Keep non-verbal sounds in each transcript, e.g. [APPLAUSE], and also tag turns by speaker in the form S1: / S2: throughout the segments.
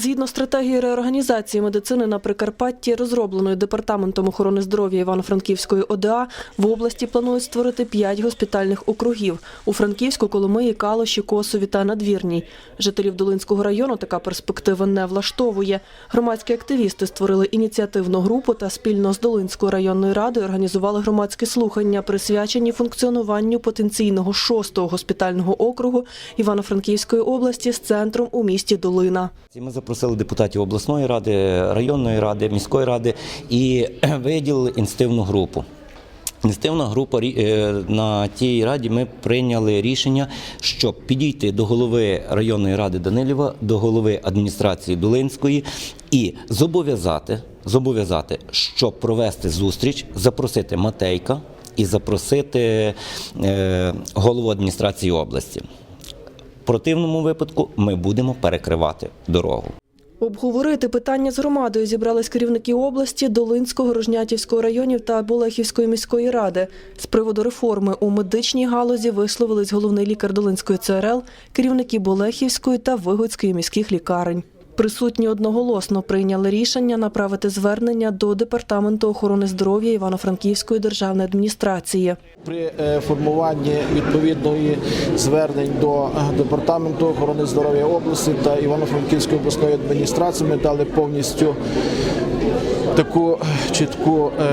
S1: Згідно стратегії реорганізації медицини на Прикарпатті, розробленої департаментом охорони здоров'я Івано-Франківської ОДА, в області планують створити п'ять госпітальних округів у Франківську, Коломиї, Калуші, Косові та Надвірній. Жителів Долинського району така перспектива не влаштовує. Громадські активісти створили ініціативну групу та спільно з Долинською районною радою організували громадські слухання, присвячені функціонуванню потенційного шостого госпітального округу Івано-Франківської області з центром у місті Долина.
S2: Запросили депутатів обласної ради, районної ради, міської ради і [CLEARS THROAT] виділили інститивну групу. Інститивна група е, на тій раді ми прийняли рішення, щоб підійти до голови районної ради Данилєва, до голови адміністрації Долинської і зобов'язати, зобов'язати, щоб провести зустріч, запросити Матейка і запросити е, голову адміністрації області. В противному випадку ми будемо перекривати дорогу.
S1: Обговорити питання з громадою зібрались керівники області, Долинського, Рожнятівського районів та Болехівської міської ради. З приводу реформи у медичній галузі висловились головний лікар Долинської ЦРЛ, керівники Болехівської та Вигодської міських лікарень. Присутні одноголосно прийняли рішення направити звернення до департаменту охорони здоров'я Івано-Франківської державної адміністрації.
S3: При е, формуванні відповідної звернень до е, департаменту охорони здоров'я області та Івано-Франківської обласної адміністрації ми дали повністю таку чітку е,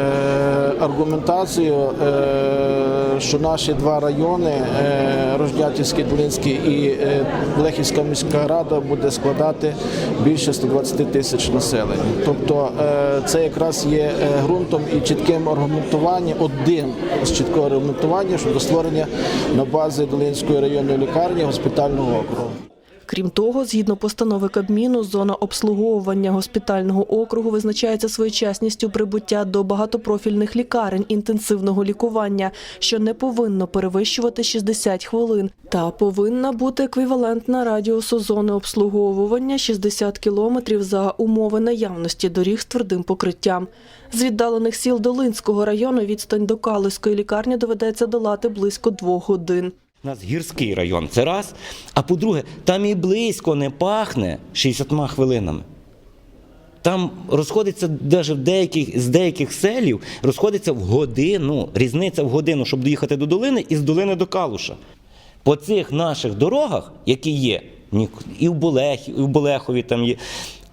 S3: аргументацію, е, що наші два райони е, Рожнятівський, Долинський і е, Лехівська міська рада буде складати більше 120 тисяч населення. Тобто е, це якраз є е, ґрунтом і чітким аргументуванням, один з чіткого аргументування щодо створення на базі Долинської районної лікарні госпітального округу.
S1: Крім того, згідно постанови Кабміну, зона обслуговування госпітального округу визначається своєчасністю прибуття до багатопрофільних лікарень інтенсивного лікування, що не повинно перевищувати 60 хвилин, та повинна бути еквівалентна радіусу зони обслуговування 60 кілометрів за умови наявності доріг з твердим покриттям. З віддалених сіл Долинського району відстань до Калузької лікарні доведеться долати близько двох годин.
S2: У нас гірський район, це раз. А по-друге, там і близько не пахне 60 хвилинами. Там розходиться навіть в деяких, з деяких селів розходиться в годину, різниця в годину, щоб доїхати до долини і з долини до Калуша. По цих наших дорогах, які є, і в, Болехі, і в Болехові там є,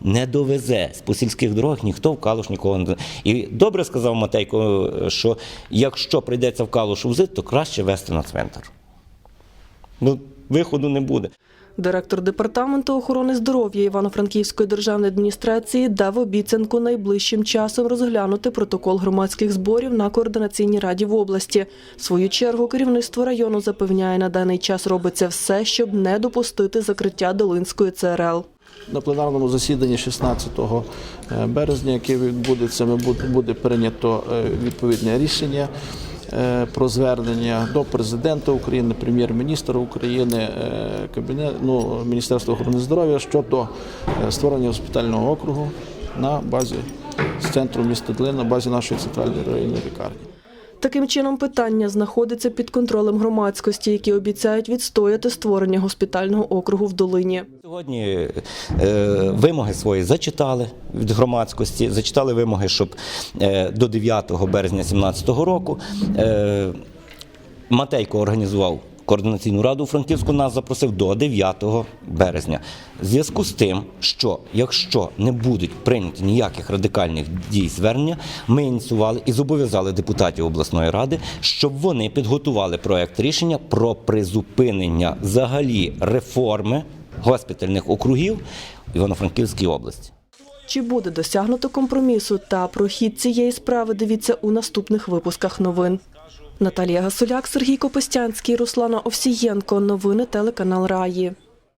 S2: не довезе по сільських дорогах ніхто в Калуш нікого не довезе. І добре сказав Матейко, що якщо прийдеться в Калуш возити, то краще вести на цвинтар. Ну, виходу не буде.
S1: Директор департаменту охорони здоров'я Івано-Франківської державної адміністрації дав обіцянку найближчим часом розглянути протокол громадських зборів на координаційній раді в області. В свою чергу керівництво району запевняє, на даний час робиться все, щоб не допустити закриття Долинської ЦРЛ.
S3: На пленарному засіданні 16 березня, яке відбудеться, ми буде- прийнято е, відповідне рішення е, про звернення до президента України, прем'єр-міністра України, е, кабінет, ну, Міністерства охорони здоров'я щодо е, створення госпітального округу на базі з центру міста Долина, на базі нашої центральної районної лікарні.
S1: Таким чином, питання знаходиться під контролем громадськості, які обіцяють відстояти створення госпітального округу в Долині.
S2: Сьогодні е, вимоги свої зачитали від громадськості, зачитали вимоги, щоб е, до 9 березня 2017 року е, Матейко організував координаційну раду Франківську, нас запросив до 9 березня. В зв'язку з тим, що якщо не будуть прийняті ніяких радикальних дій звернення, ми ініціювали і зобов'язали депутатів обласної ради, щоб вони підготували проект рішення про призупинення взагалі реформи госпітальних округів Івано-Франківській області.
S1: Чи буде досягнуто компромісу та про хід цієї справи дивіться у наступних випусках новин. Наталія Гасуляк, Сергій Копостянський, Руслана Овсієнко. Новини телеканал Раї.